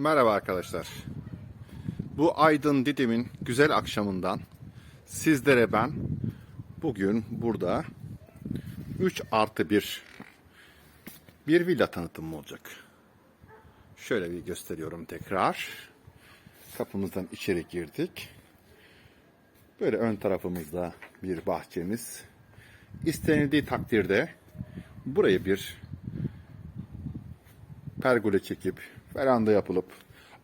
Merhaba arkadaşlar. Bu Aydın Didim'in güzel akşamından sizlere ben bugün burada 3 artı 1 bir villa tanıtımı olacak. Şöyle bir gösteriyorum tekrar. Kapımızdan içeri girdik. Böyle ön tarafımızda bir bahçemiz. İstenildiği takdirde burayı bir pergole çekip veranda yapılıp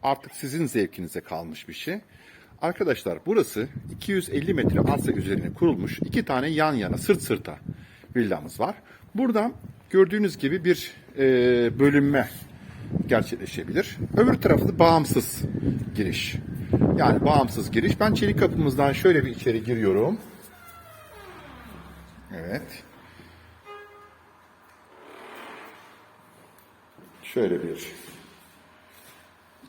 artık sizin zevkinize kalmış bir şey. Arkadaşlar burası 250 metre arsa üzerine kurulmuş iki tane yan yana sırt sırta villamız var. Buradan gördüğünüz gibi bir e, bölünme gerçekleşebilir. Öbür tarafı da bağımsız giriş. Yani bağımsız giriş. Ben çelik kapımızdan şöyle bir içeri giriyorum. Evet. Şöyle bir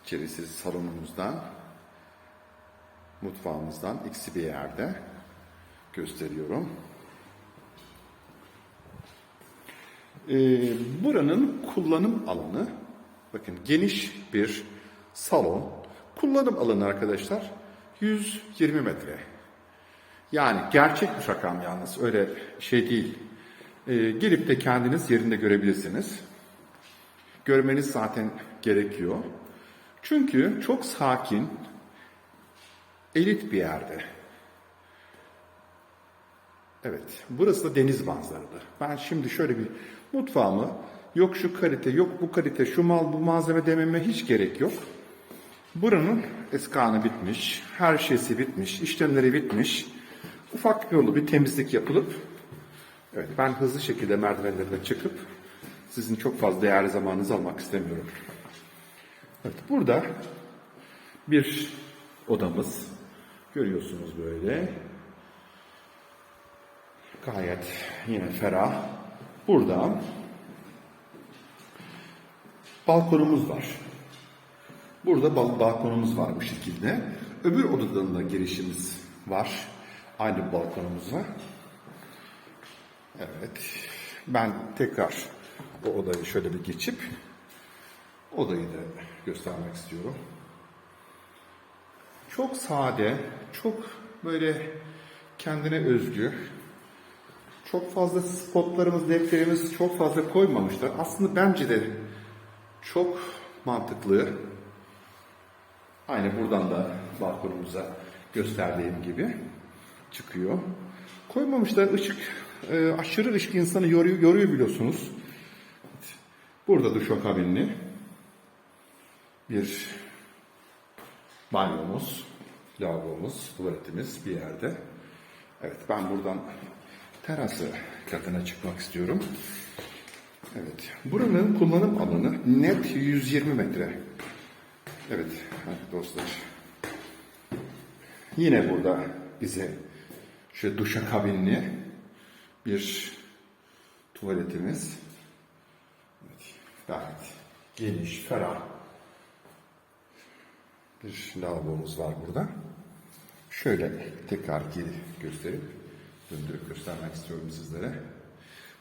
içerisi salonumuzdan, mutfağımızdan ikisi bir yerde gösteriyorum. Ee, buranın kullanım alanı, bakın geniş bir salon. Kullanım alanı arkadaşlar 120 metre. Yani gerçek bir rakam yalnız öyle şey değil. Ee, gelip de kendiniz yerinde görebilirsiniz. Görmeniz zaten gerekiyor. Çünkü çok sakin, elit bir yerde. Evet, burası da deniz manzaralı. Ben şimdi şöyle bir mutfağımı, yok şu kalite, yok bu kalite, şu mal, bu malzeme dememe hiç gerek yok. Buranın eskanı bitmiş, her şeysi bitmiş, işlemleri bitmiş. Ufak yolu bir temizlik yapılıp, evet ben hızlı şekilde merdivenlerine çıkıp sizin çok fazla değerli zamanınızı almak istemiyorum. Evet, burada bir odamız. Görüyorsunuz böyle. Gayet yine ferah. Burada balkonumuz var. Burada bal balkonumuz var bu şekilde. Öbür odadan da girişimiz var. Aynı balkonumuzla. Evet. Ben tekrar o odayı şöyle bir geçip odayı da göstermek istiyorum. Çok sade, çok böyle kendine özgü. Çok fazla spotlarımız, ledlerimiz çok fazla koymamışlar. Aslında bence de çok mantıklı. Aynı buradan da balkonumuza gösterdiğim gibi çıkıyor. Koymamışlar ışık, e, aşırı ışık insanı yoruyor, yoruyor biliyorsunuz. Burada duşakabinli bir banyomuz, lavabomuz, tuvaletimiz bir yerde. Evet ben buradan terası katına çıkmak istiyorum. Evet buranın kullanım alanı net 120 metre. Evet dostlar. Yine burada bize şu duşakabinli bir tuvaletimiz. Gayet geniş, ferah bir lavabomuz var burada. Şöyle tekrar geri gösterip döndürüp göstermek istiyorum sizlere.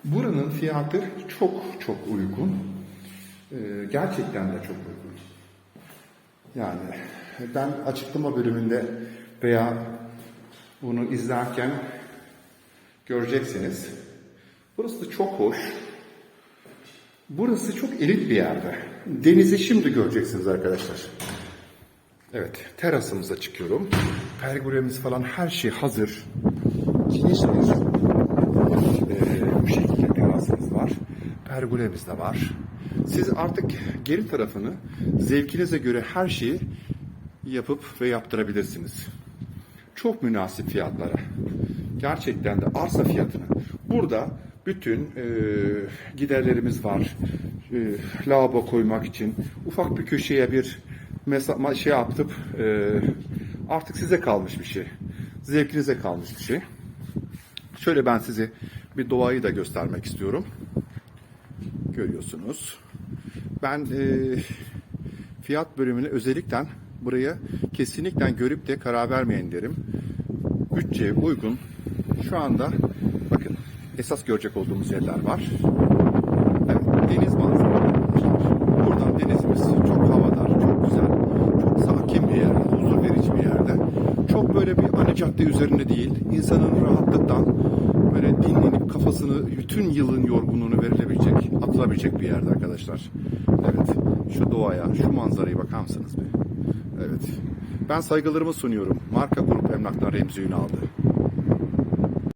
Buranın fiyatı çok çok uygun. Ee, gerçekten de çok uygun. Yani ben açıklama bölümünde veya bunu izlerken göreceksiniz. Burası da çok hoş. Burası çok elit bir yerde. Denizi şimdi göreceksiniz arkadaşlar. Evet, terasımıza çıkıyorum. Pergolemiz falan her şey hazır. Geniş bir e, bu şekilde terasımız var. Pergolemiz de var. Siz artık geri tarafını zevkinize göre her şeyi yapıp ve yaptırabilirsiniz. Çok münasip fiyatlara. Gerçekten de arsa fiyatını. Burada bütün e, giderlerimiz var. E, lavabo koymak için ufak bir köşeye bir mesa şey yaptıp e, artık size kalmış bir şey. Zevkinize kalmış bir şey. Şöyle ben size bir doğayı da göstermek istiyorum. Görüyorsunuz. Ben e, fiyat bölümüne özellikle buraya kesinlikle görüp de karar vermeyin derim. Bütçeye uygun. Şu anda esas görecek olduğumuz yerler var. Evet, deniz manzaraları arkadaşlar. Buradan denizimiz çok havadar, çok güzel, çok sakin bir yerde, huzur verici bir yerde. Çok böyle bir ana cadde üzerinde değil. İnsanın rahatlıktan böyle dinlenip kafasını bütün yılın yorgunluğunu verilebilecek, atılabilecek bir yerde arkadaşlar. Evet, şu doğaya, şu manzarayı bakar mısınız bir? Evet. Ben saygılarımı sunuyorum. Marka Grup Emlak'tan Remzi Ünal'dı.